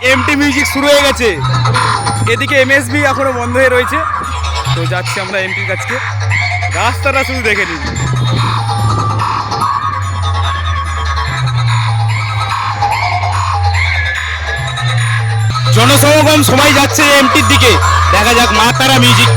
MT music শুরু হয়ে গেছে। এদিকে এমএসবি এখনও বন্ধ হয়ে রয়েছে। তো যাচ্ছি আমরা এমপির কাছকে। রাস্তাটা শুধু দেখে নিন। জনসমাগম সবাই যাচ্ছে এমটির দিকে। দেখা যাক মা তারা মিউজিক